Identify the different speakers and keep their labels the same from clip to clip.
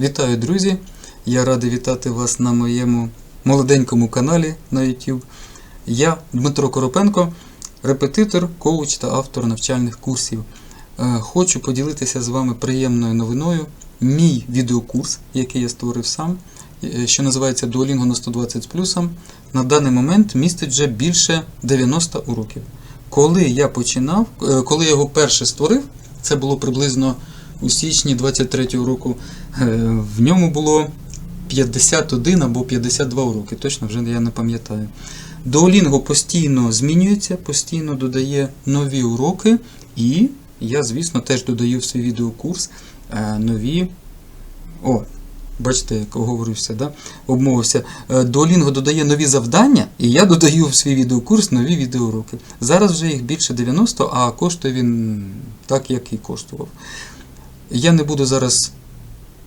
Speaker 1: Вітаю, друзі! Я радий вітати вас на моєму молоденькому каналі на YouTube. Я Дмитро Коропенко, репетитор, коуч та автор навчальних курсів. Е, Хочу поділитися з вами приємною новиною. Мій відеокурс, який я створив сам, е, що називається Duolingo на 120 з плюсом, на даний момент містить вже більше 90 уроків. Коли я починав, е, коли я його перше створив, це було приблизно у січні 23-го року, е, в ньому було 51 або 52 уроки, точно вже я не пам'ятаю. Duolingo постійно змінюється, постійно додає нові уроки, і я, звісно, теж додаю в свій відеокурс е, нові. О, бачите, як оговорився, да? обмовився. Е, Duolingo додає нові завдання, і я додаю в свій відеокурс нові відеоуроки. Зараз вже їх більше 90, а коштує він так, як і коштував. Я не буду зараз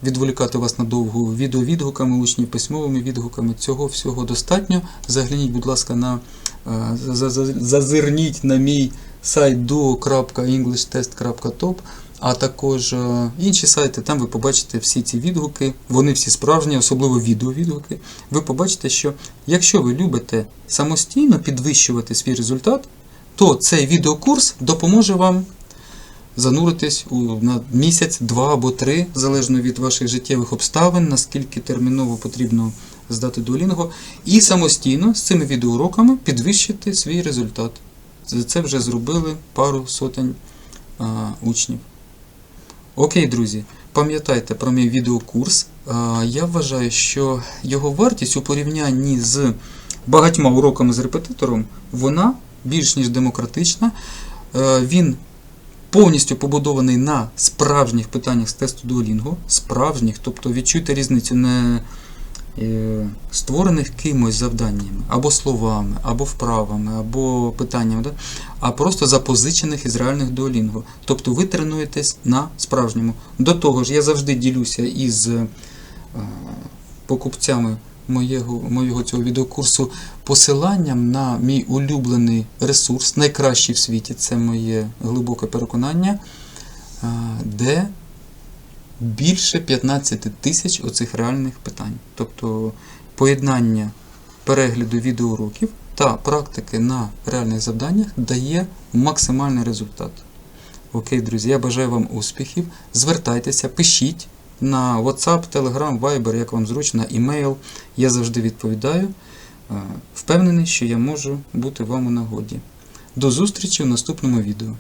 Speaker 1: відволікати вас надовго відеовідгуками, учнів письмовими відгуками. Цього всього достатньо. Загляніть, будь ласка, на е, за- за- зазирніть на мій сайт duo.englishtest.top, а також е, інші сайти. Там ви побачите всі ці відгуки. Вони всі справжні, особливо відеовідгуки. Ви побачите, що якщо ви любите самостійно підвищувати свій результат, то цей відеокурс допоможе вам зануритись у на місяць, два або три, залежно від ваших життєвих обставин, наскільки терміново потрібно здати Duolingo, і самостійно з цими відеоуроками підвищити свій результат. Це вже зробили пару сотень а, учнів. Окей, друзі, пам'ятайте про мій відеокурс. А, Я вважаю, що його вартість у порівнянні з багатьма уроками з репетитором, вона більш ніж демократична. Е, Він повністю побудований на справжніх питаннях з тесту Duolingo, справжніх, тобто відчуйте різницю не е, створених кимось завданнями, або словами, або вправами, або питаннями, да? а просто запозичених із реальних Duolingo. Тобто ви тренуєтесь на справжньому. До того ж, я завжди ділюся із е, покупцями моєго, моєго цього відеокурсу посиланням на мій улюблений ресурс, найкращий в світі, це моє глибоке переконання, де більше 15 тисяч оцих реальних питань. Тобто поєднання перегляду відеоуроків та практики на реальних завданнях дає максимальний результат. Окей, друзі, я бажаю вам успіхів. Звертайтеся, пишіть на WhatsApp, Telegram, Viber, як вам зручно, email. Я завжди відповідаю. Е, Впевнений, що я можу бути вам у нагоді. До зустрічі в наступному відео.